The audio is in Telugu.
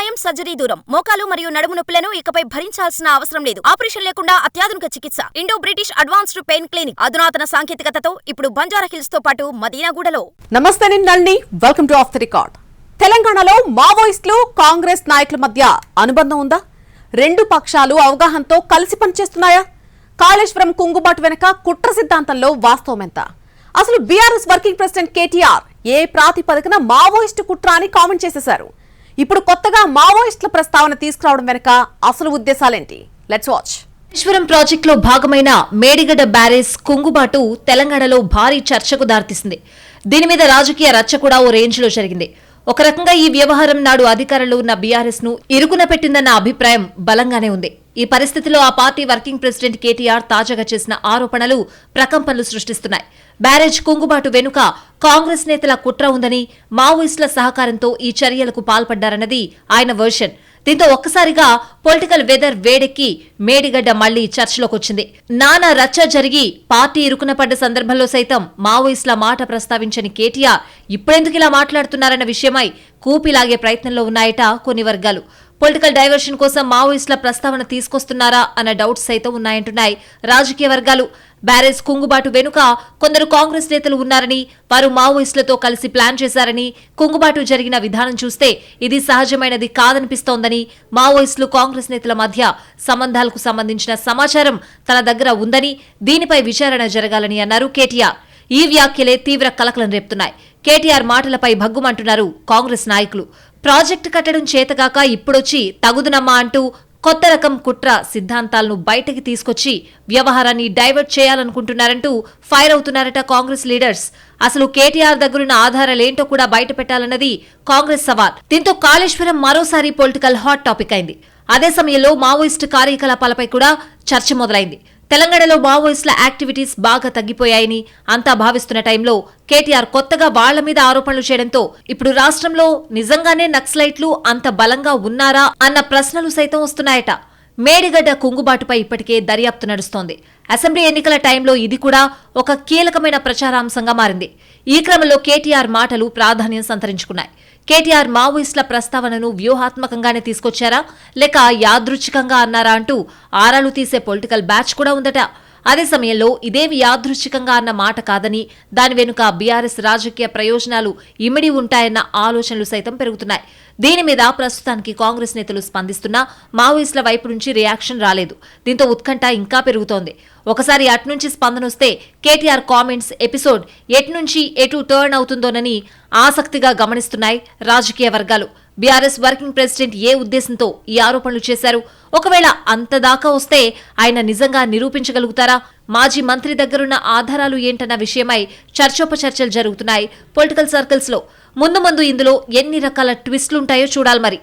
గాయం సర్జరీ దూరం. మోకాలు మరియు నడుము నొప్పులను ఇకపై భరించాల్సిన అవసరం లేదు. ఆపరేషన్ లేకుండా అత్యాధునిక చికిత్స. Indo British advanced pain clinic. అధునాతన సాంకేతికతతో ఇప్పుడు బంజారా హిల్స్తో పాటు మదీనాగూడలో. నమస్తే నల్ని welcome to off the record తెలంగాణలో మావోయిస్టులు కాంగ్రెస్ నాయకుల మధ్య అనుబంధం ఉందా? రెండు పక్షాలు అవగాహనతో కలిసి పనిచేస్తున్నాయా? కాళేశ్వరం కుంగుబాటు వెనుక కుట్ర సిద్ధాంతంలో వాస్తవం ఎంత? అసలు బీఆర్ఎస్ వర్కింగ్ ప్రెసిడెంట్ కేటీఆర్ ఏ ప్రాతిపదికన మావోయిస్టు కుట్ర అని కామెంట్ చేసేశారు? ఇప్పుడు కొత్తగా మావోయిస్టుల ప్రస్తావన తీసుకురావడం వెనుక అసలు ఉద్దేశాలేంటి? లెట్స్ వాచ్ కాళేశ్వరం ప్రాజెక్టులో భాగమైన మేడిగడ్డ బ్యారేజ్ కుంగుబాటు తెలంగాణలో భారీ చర్చకు దారితీసింది. దీని మీద రాజకీయ రచ్చ కూడా ఓ రేంజ్లో జరిగింది. ఒక రకంగా ఈ వ్యవహారం నాడు అధికారంలో ఉన్న బీఆర్ఎస్ను ఇరుకున పెట్టిందన్న అభిప్రాయం బలంగానే ఉంది. ఈ పరిస్థితిలో ఆ పార్టీ వర్కింగ్ ప్రెసిడెంట్ కేటీఆర్ తాజాగా చేసిన ఆరోపణలు ప్రకంపనలు సృష్టిస్తున్నాయి. బ్యారేజ్ కుంగుబాటు వెనుక కాంగ్రెస్ నేతల కుట్ర ఉందని మావోయిస్టుల సహకారంతో ఈ చర్యలకు పాల్పడ్డారన్నది ఆయన వర్షన్. దీంతో ఒక్కసారిగా పొలిటికల్ వెదర్ వేడెక్కి మేడిగడ్డ మళ్ళీ చర్చలోకి వచ్చింది నానా రచ్చ జరిగి పార్టీ ఇరుకున పడ్డ సందర్భంలో సైతం మావోయిస్టుల మాట ప్రస్తావించని కేటీఆర్ ఇప్పుడెందుకు ఇలా మాట్లాడుతున్నారన్న విషయమై కూపిలాగే ప్రయత్నంలో ఉన్నాయట కొన్ని వర్గాలు. పొలిటికల్ డైవర్షన్ కోసం మావోయిస్టుల ప్రస్తావన తీసుకొస్తున్నారా అన్న డౌట్స్ సైతం ఉన్నాయంటున్నాయి. రాజకీయ వర్గాలు బ్యారేజ్ కుంగుబాటు వెనుక కొందరు కాంగ్రెస్ నేతలు ఉన్నారని వారు మావోయిస్టులతో కలిసి ప్లాన్ చేశారని కుంగుబాటు జరిగిన విధానం చూస్తే ఇది సహజమైనది కాదనిపిస్తోందని మావోయిస్టులు కాంగ్రెస్ నేతల మధ్య సంబంధాలకు సంబంధించిన సమాచారం తన దగ్గర ఉందని దీనిపై విచారణ జరగాలని అన్నారు కేటీఆర్. ఈ వ్యాఖ్యలే తీవ్ర కలకలం రేపుతున్నాయి. కేటీఆర్ మాటలపై భగ్గుమంటున్నారు కాంగ్రెస్ నాయకులు. ప్రాజెక్టు కట్టడం చేతగాక ఇప్పుడొచ్చి తగుదునమ్మా అంటూ కొత్త రకం కుట్ర సిద్ధాంతాలను బయటకి తీసుకొచ్చి వ్యవహారాన్ని డైవర్ట్ చేయాలనుకుంటున్నారంటూ ఫైర్ అవుతున్నారట కాంగ్రెస్ లీడర్స్. అసలు కేటీఆర్ దగ్గరున్న ఆధారాలేంటో కూడా బయట పెట్టాలన్నది కాంగ్రెస్ సవాల్. దీంతో కాళేశ్వరం మరోసారి పొలిటికల్ హాట్ టాపిక్ అయింది. అదే సమయంలో మావోయిస్టు కార్యకలాపాలపై కూడా చర్చ మొదలైంది. తెలంగాణలో మావోయిస్టుల యాక్టివిటీస్ బాగా తగ్గిపోయాయని అంతా భావిస్తున్న టైంలో కేటీఆర్ కొత్తగా వాళ్ళ మీద ఆరోపణలు చేయడంతో ఇప్పుడు రాష్ట్రంలో నిజంగానే నక్సలైట్లు అంత బలంగా ఉన్నారా అన్న ప్రశ్నలు సైతం వస్తున్నాయట. మేడిగడ్డ కుంగుబాటుపై ఇప్పటికే దర్యాప్తు నడుస్తోంది. అసెంబ్లీ ఎన్నికల టైంలో ఇది కూడా ఒక కీలకమైన ప్రచారాంశంగా మారింది. ఈ క్రమంలో కేటీఆర్ మాటలు ప్రాధాన్యం సంతరించుకున్నాయి. కేటీఆర్ మావోయిస్టుల ప్రస్తావనను వ్యూహాత్మకంగానే తీసుకొచ్చారా? లేక యాదృచ్ఛికంగా అన్నారా అంటూ ఆరాలు తీసే పొలిటికల్ బ్యాచ్ కూడా ఉందట. అదే సమయంలో ఇదేమి యాదృచ్ఛికంగా అన్న మాట కాదని దాని వెనుక బీఆర్ఎస్ రాజకీయ ప్రయోజనాలు ఇమిడి ఉంటాయన్న ఆలోచనలు సైతం పెరుగుతున్నాయి. దీని మీద ప్రస్తుతానికి కాంగ్రెస్ నేతలు స్పందిస్తున్నా మావోయిస్టుల వైపు నుంచి రియాక్షన్ రాలేదు. దీంతో ఉత్కంఠ ఇంకా పెరుగుతోంది. ఒకసారి అట్నుంచి స్పందన వస్తే కేటీఆర్ కామెంట్స్ ఎపిసోడ్ ఎట్నుంచి ఎటు టర్న్ అవుతుందోనని ఆసక్తిగా గమనిస్తున్నాయి రాజకీయ వర్గాలు. బీఆర్ఎస్ వర్కింగ్ ప్రెసిడెంట్ ఏ ఉద్దేశంతో ఈ ఆరోపణలు చేశారు? ఒకవేళ అంతదాకా వస్తే ఆయన నిజంగా నిరూపించగలుగుతారా? మాజీ మంత్రి దగ్గరున్న ఆధారాలు ఏంటన్న విషయమై చర్చోపచర్చలు జరుగుతున్నాయి. పొలిటికల్ సర్కిల్స్లో ముందు ముందు ఇందులో ఎన్ని రకాల ట్విస్టులుంటాయో చూడాలి మరి.